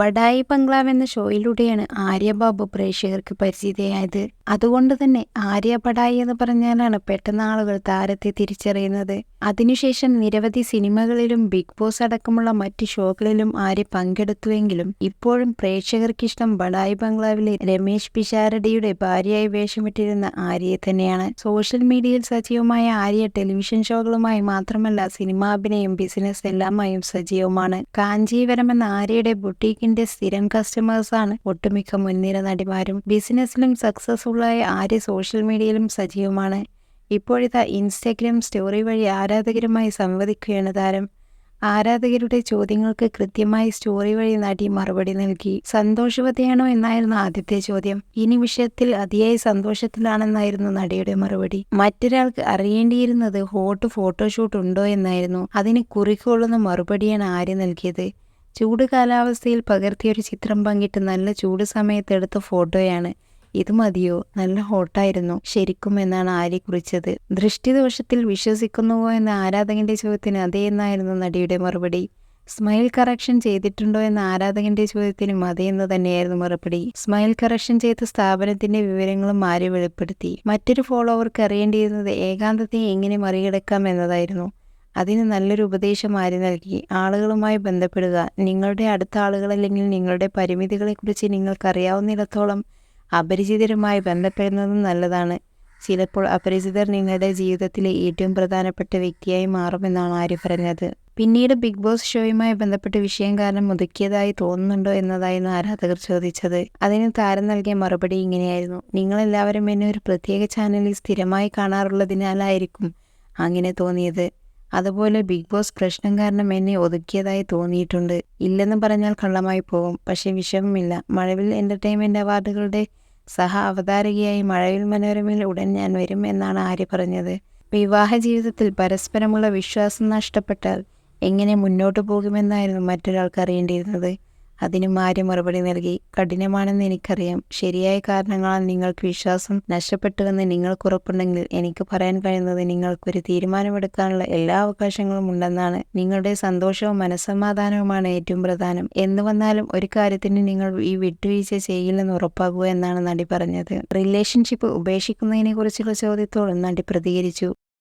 ബഡായി ബംഗ്ലാവ് എന്ന ഷോയിലൂടെയാണ് ആര്യ ബാബു പ്രേക്ഷകർക്ക് പരിചിതയായത്. അതുകൊണ്ട് തന്നെ ആര്യ ബഡായി എന്ന് പറഞ്ഞാലാണ് പെട്ടെന്ന് ആളുകൾ താരത്തെ തിരിച്ചറിയുന്നത്. അതിനുശേഷം നിരവധി സിനിമകളിലും ബിഗ് ബോസ് അടക്കമുള്ള മറ്റ് ഷോകളിലും ആര്യ പങ്കെടുത്തുവെങ്കിലും ഇപ്പോഴും പ്രേക്ഷകർക്കിഷ്ടം ബഡായി ബംഗ്ലാവിലെ രമേശ് പിഷാരടിയുടെ ഭാര്യയായി വേഷമിട്ടിരുന്ന ആര്യയെ തന്നെയാണ്. സോഷ്യൽ മീഡിയയിൽ സജീവമായ ആര്യ ടെലിവിഷൻ ഷോകളുമായി മാത്രമല്ല സിനിമാഭിനയം ബിസിനസ് എല്ലാമായും സജീവമാണ്. കാഞ്ചീവരം എന്ന ആര്യയുടെ ബുട്ടീക്കിന്റെ സ്ഥിരം ആണ്. ഒട്ടുമിക്ക മുൻനിര നടിമാരും ബിസിനസ്സിലും സക്സസ്ഫുള്ളായ ആര്യ സോഷ്യൽ മീഡിയയിലും സജീവമാണ്. ഇപ്പോഴിതാ ഇൻസ്റ്റാഗ്രാം സ്റ്റോറി വഴി ആരാധകരുമായി സംവദിക്കുകയാണ് താരം. ആരാധകരുടെ ചോദ്യങ്ങൾക്ക് കൃത്യമായി സ്റ്റോറി വഴി നടി മറുപടി നൽകി. സന്തോഷവതിയാണോ എന്നായിരുന്നു ആദ്യത്തെ ചോദ്യം. ഇനി വിഷയത്തിൽ അതിയായ സന്തോഷത്തിലാണെന്നായിരുന്നു നടിയുടെ മറുപടി. മറ്റൊരാൾക്ക് അറിയേണ്ടിയിരുന്നത് ഹോട്ട് ഫോട്ടോഷൂട്ട് ഉണ്ടോ എന്നായിരുന്നു. അതിന് കുറിക്കൊള്ളുന്ന മറുപടിയാണ് ആര്യ നൽകിയത്. ചൂട് കാലാവസ്ഥയിൽ പകർത്തിയ ഒരു ചിത്രം പങ്കിട്ട് നല്ല ചൂട് സമയത്ത് എടുത്ത ഫോട്ടോയാണ്. ഇത് മതിയോ? നല്ല ഹോട്ടായിരുന്നു. ശരിക്കും എന്നാണ് ആര്യ കുറിച്ചത്. ദൃഷ്ടിദോഷത്തിൽ വിശ്വസിക്കുന്നുവോ എന്ന ആരാധകന്റെ ചോദ്യത്തിന് അതേ എന്നായിരുന്നു നടിയുടെ മറുപടി. സ്മൈൽ കറക്ഷൻ ചെയ്തിട്ടുണ്ടോ എന്ന ആരാധകന്റെ ചോദ്യത്തിനും അതേ എന്ന് തന്നെയായിരുന്നു മറുപടി. സ്മൈൽ കറക്ഷൻ ചെയ്ത സ്ഥാപനത്തിന്റെ വിവരങ്ങളും ആര്യ വെളിപ്പെടുത്തി. മറ്റൊരു ഫോളോവർക്ക് അറിയേണ്ടിയിരുന്നത് ഏകാന്തത്തെ എങ്ങനെ മറികടക്കാം എന്നതായിരുന്നു. അതിന് നല്ലൊരു ഉപദേശം ആര് നൽകി? ആളുകളുമായി ബന്ധപ്പെടുക. നിങ്ങളുടെ അടുത്ത ആളുകളല്ലെങ്കിൽ നിങ്ങളുടെ പരിമിതികളെക്കുറിച്ച് നിങ്ങൾക്കറിയാവുന്നിടത്തോളം അപരിചിതരുമായി ബന്ധപ്പെടുന്നതും നല്ലതാണ്. ചിലപ്പോൾ അപരിചിതർ നിങ്ങളുടെ ജീവിതത്തിലെ ഏറ്റവും പ്രധാനപ്പെട്ട വ്യക്തിയായി മാറുമെന്നാണ് ആര്യ പറഞ്ഞത്. പിന്നീട് ബിഗ് ബോസ് ഷോയുമായി ബന്ധപ്പെട്ട വിഷയം കാരണം മുതുക്കിയതായി തോന്നുന്നുണ്ടോ എന്നതായിരുന്നു ആരാധകർ ചോദിച്ചത്. അതിന് താരം നൽകിയ മറുപടി ഇങ്ങനെയായിരുന്നു. നിങ്ങളെല്ലാവരും എന്നെ ഒരു പ്രത്യേക ചാനലിൽ സ്ഥിരമായി കാണാറുള്ളതിനാലായിരിക്കും അങ്ങനെ തോന്നിയത്. അതുപോലെ ബിഗ് ബോസ് പ്രശ്നം കാരണം എന്നെ ഒതുക്കിയതായി തോന്നിയിട്ടുണ്ട്. ഇല്ലെന്ന് പറഞ്ഞാൽ കള്ളമായി പോകും. പക്ഷെ വിഷമമില്ല. മഴവിൽ എന്റർടൈൻമെന്റ് അവാർഡുകളുടെ സഹ അവതാരകയായി മഴവിൽ മനോരമയിൽ ഉടൻ ഞാൻ വരും എന്നാണ് ആര്യ പറഞ്ഞത്. വിവാഹ ജീവിതത്തിൽ പരസ്പരമുള്ള വിശ്വാസം നഷ്ടപ്പെട്ടാൽ എങ്ങനെ മുന്നോട്ട് പോകുമെന്നായിരുന്നു മറ്റൊരാൾക്ക് അറിയേണ്ടിയിരുന്നത്. അതിനും മാര്യ മറുപടി നൽകി. കഠിനമാണെന്ന് എനിക്കറിയാം. ശരിയായ കാരണങ്ങളാൽ നിങ്ങൾക്ക് വിശ്വാസം നഷ്ടപ്പെട്ടുവെന്ന് നിങ്ങൾക്ക് ഉറപ്പുണ്ടെങ്കിൽ എനിക്ക് പറയാൻ കഴിയുന്നത് നിങ്ങൾക്കൊരു തീരുമാനമെടുക്കാനുള്ള എല്ലാ അവകാശങ്ങളും ഉണ്ടെന്നാണ്. നിങ്ങളുടെ സന്തോഷവും മനസ്സമാധാനവുമാണ് ഏറ്റവും പ്രധാനം. എന്ന് വന്നാലും ഒരു കാര്യത്തിന് നിങ്ങൾ ഈ വിട്ടുവീഴ്ച ചെയ്യില്ലെന്ന് ഉറപ്പാക്കുക എന്നാണ് നടി പറഞ്ഞത്. റിലേഷൻഷിപ്പ് ഉപേക്ഷിക്കുന്നതിനെ കുറിച്ചുള്ള ചോദ്യത്തോട് നടി പ്രതികരിച്ചു.